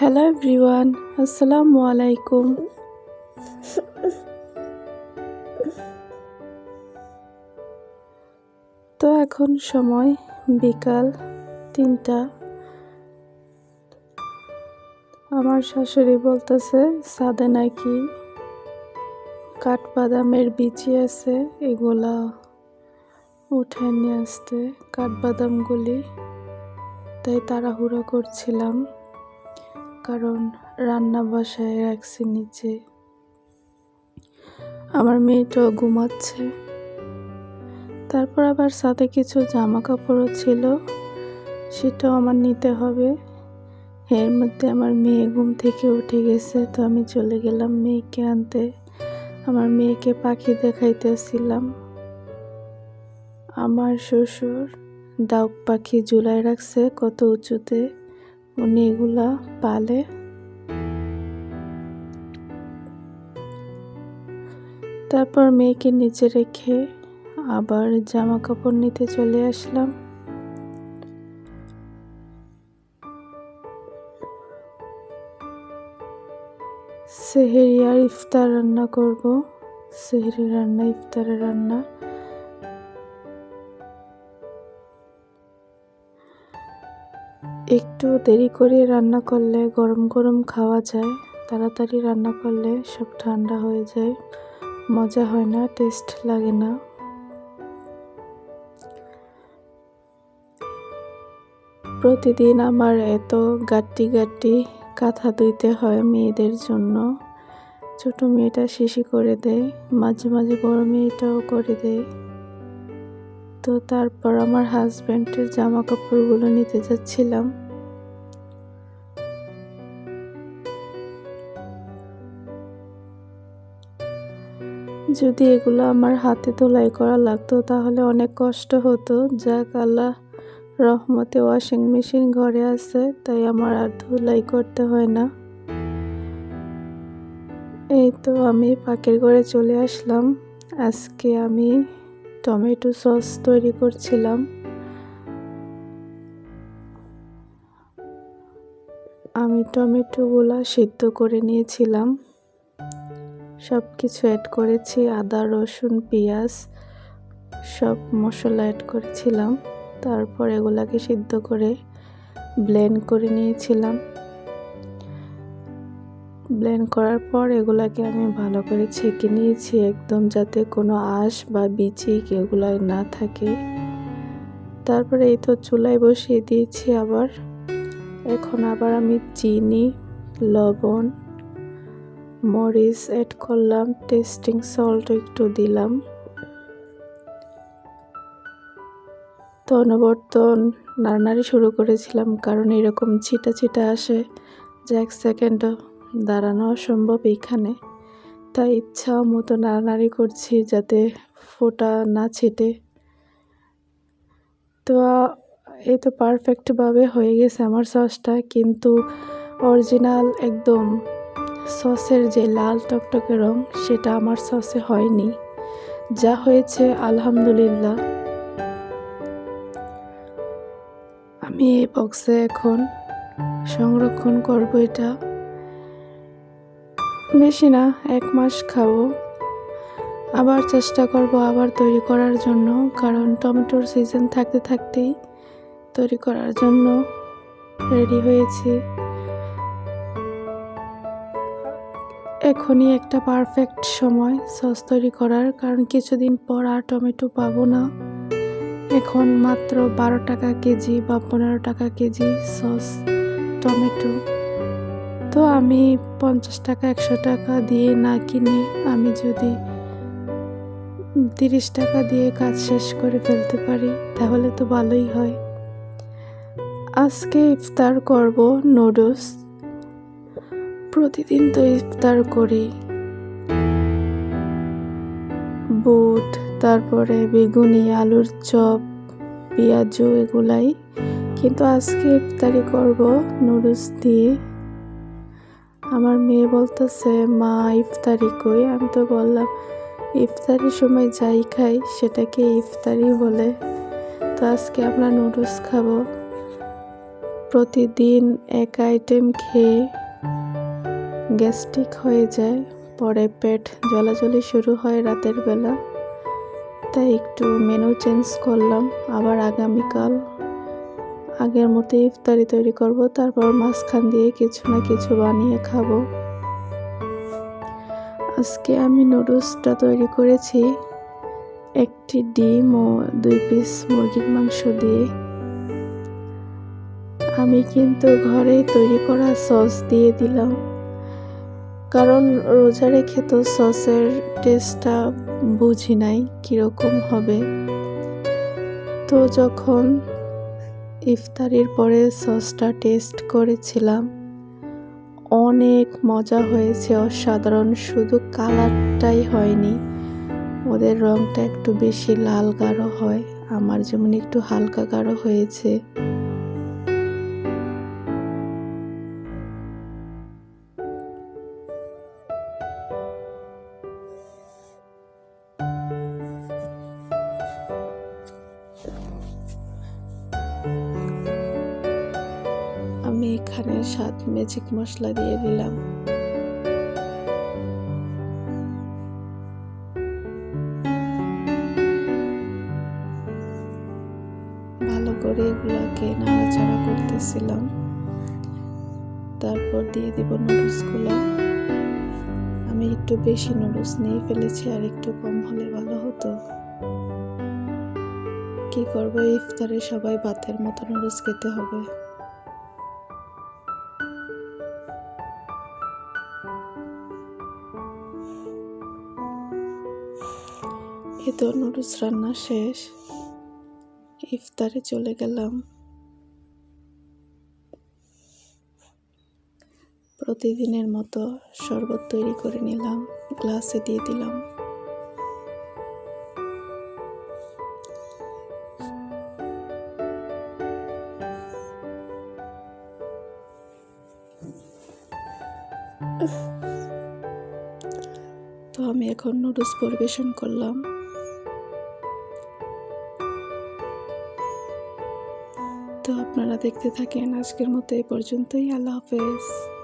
Hello everyone আসসালামু আলাইকুম তো এখন সময় বিকাল তিনটা। আমার শাশুড়ি বলতেছে, সাদে নাকি কাঠবাদামের বিচি আছে, এগুলা উঠে নিয়ে আসতে, কাঠবাদামগুলি। তাই তাড়াহুড়ো করছিলাম। কারণ রান্না বসায় রাখছি নিচে আমার মেয়েটাও ঘুমাচ্ছে। তারপর আবার সাথে কিছু জামা কাপড়ও ছিল, সেটাও আমার নিতে হবে। এর মধ্যে আমার মেয়ে ঘুম থেকে উঠে গেছে, তো আমি চলে গেলাম মেয়েকে আনতে। আমার মেয়েকে পাখি দেখাইতেছিলাম। আমার শ্বশুর ডাউক পাখি ঝুলাই রাখছে কত উঁচুতে। উনি এগুলা পালে। তারপর মেয়েকে নিচে রেখে আবার জামা কাপড় নিতে চলে আসলাম। সেহেরি আর ইফতার রান্না করব। সেহেরি রান্না, ইফতারের রান্না। একটু দেরি করে রান্না করলে গরম গরম খাওয়া যায়, তাড়াতাড়ি রান্না করলে সব ঠান্ডা হয়ে যায়, মজা হয় না, টেস্ট লাগে না। প্রতিদিন আমার এত গাট্টি গাট্টি কাঁথা ধুইতে হয় মেয়েদের জন্য। ছোট মেয়েটা শিশি করে দেয়, মাঝে মাঝে বড় মেয়েটাও করে দেয়। তো তারপর আমার হাজব্যান্ডের জামা কাপড়গুলো নিতে যাচ্ছিলাম। যদি এগুলো আমার হাতে তোলাই করা লাগতো তাহলে অনেক কষ্ট হতো। যাক, আল্লাহ রহমতে ওয়াশিং মেশিন ঘরে আছে, তাই আমার আর ধুলাই করতে হয় না। এই তো আমি পাখির ঘরে চলে আসলাম। আজকে আমি টমেটো সস তৈরি করছিলাম। আমি টমেটোগুলা সিদ্ধ করে নিয়েছিলাম। সব কিছু অ্যাড করেছি, আদা, রসুন, পেঁয়াজ, সব মশলা অ্যাড করেছিলাম। তারপর এগুলাকে সিদ্ধ করে ব্লেন্ড করে নিয়েছিলাম। ব্লেন্ড করার পর এগুলাকে আমি ভালো করে ছেঁকে নিয়েছি একদম যাতে কোনো আঁশ বা বিচি এগুলো না থাকে। তারপরে এই তো চুলায় বসিয়ে দিয়েছি আবার। এখন আবার আমি চিনি, লবণ, মরিচ অ্যাড করলাম টেস্টিং সল্ট একটু দিলাম। তো অনবর্তন নাড়ানাড়ি শুরু করেছিলাম, কারণ এরকম ছিটা ছিটা আসে যে এক সেকেন্ডও দাঁড়ানো অসম্ভব এইখানে। তাই ইচ্ছা মতো নাড়ানাড়ি করছি যাতে ফোটা না ছিটে। তো, এই তো পারফেক্টভাবে হয়ে গেছে আমার সসটা, কিন্তু অরিজিনাল একদম সসের যে লাল টকটকে রং, সেটা আমার সসে হয়নি। যা হয়েছে, আলহামদুলিল্লাহ। আমি এই বক্সে এখন সংরক্ষণ করব এটা। বেশি না, এক মাস খাব। আবার চেষ্টা করব আবার তৈরি করার জন্য, কারণ টমেটোর সিজন থাকতে থাকতেই তৈরি করার জন্য রেডি হয়েছি। এখনই একটা পারফেক্ট সময় সস তৈরি করার, কারণ কিছুদিন পর আর টমেটো পাবো না। এখন মাত্র বারো টাকা কেজি বা পনেরো টাকা কেজি সস টমেটো। তো আমি পঞ্চাশ টাকা, একশো টাকা দিয়ে না কিনে আমি যদি তিরিশ টাকা দিয়ে কাজ শেষ করে ফেলতে পারি, তাহলে তো ভালোই হয়। আজকে ইফতার করব নুডলস। প্রতিদিন তো ইফতার করি। বুট, তারপরে বেগুনি, আলুর চপ, পেঁয়াজু এগুলাই। কিন্তু আজকে ইফতারি করব নুডলস দিয়ে। আমার মেয়ে বলতেছে, মা, ইফতারি কই? আমি তো বললাম, ইফতারির সময় যাই খাই সেটাকে ইফতারি বলে তো আজকে আমরা নুডলস খাব। প্রতিদিন এক আইটেম খেয়ে গ্যাস্ট্রিক হয়ে যায়, পরে পেট জ্বলাজ্বলি শুরু হয় রাতের বেলা। তাই একটু মেনু চেঞ্জ করলাম, আবার আগামীকাল আগের মতো ইফতারি তৈরি করব, তারপর মাঝখান দিয়ে কিছু না কিছু বানিয়ে খাব। আজকে আমি নুডলসটা তৈরি করেছি। একটি ডিম ও দুই পিস মুরগির মাংস দিয়ে। আমি কিন্তু ঘরেই তৈরি করা সস দিয়ে দিলাম। কারণ রোজা রেখে তো সসের টেস্টটা বুঝি নাই কীরকম হবে। তো যখন ইফতারির পরে সসটা টেস্ট করেছিলাম। অনেক মজা হয়েছে অসাধারণ, শুধু কালারটাই হয়নি। ওদের রঙটা একটু বেশি লাল গাঢ় হয়, আমার যেমন একটু হালকা গাঢ় হয়েছে। এখানে সাত ম্যাজিক মশলা দিয়ে দিলাম। ভালো করে এগুলাকে নাড়াচাড়া করতেছিলাম। তারপর দিয়ে দিব নুডলসগুলো। আমি একটু বেশি নুডলস নিয়ে ফেলেছি, আর একটু কম হলে ভালো হতো। কি করব, ইফতারে সবাই ভাতের মতো নুডলস খেতে হবে। এই তো নুডলস রান্না শেষ। ইফতারে চলে গেলাম। প্রতিদিনের মতো শরবত তৈরি করে নিলাম, গ্লাসে দিয়ে দিলাম। তো আমি এখন নুডলস পরিবেশন করলাম। তো আপনারা দেখতে থাকেন আজকের মতো এই পর্যন্তই। আল্লাহ হাফেজ।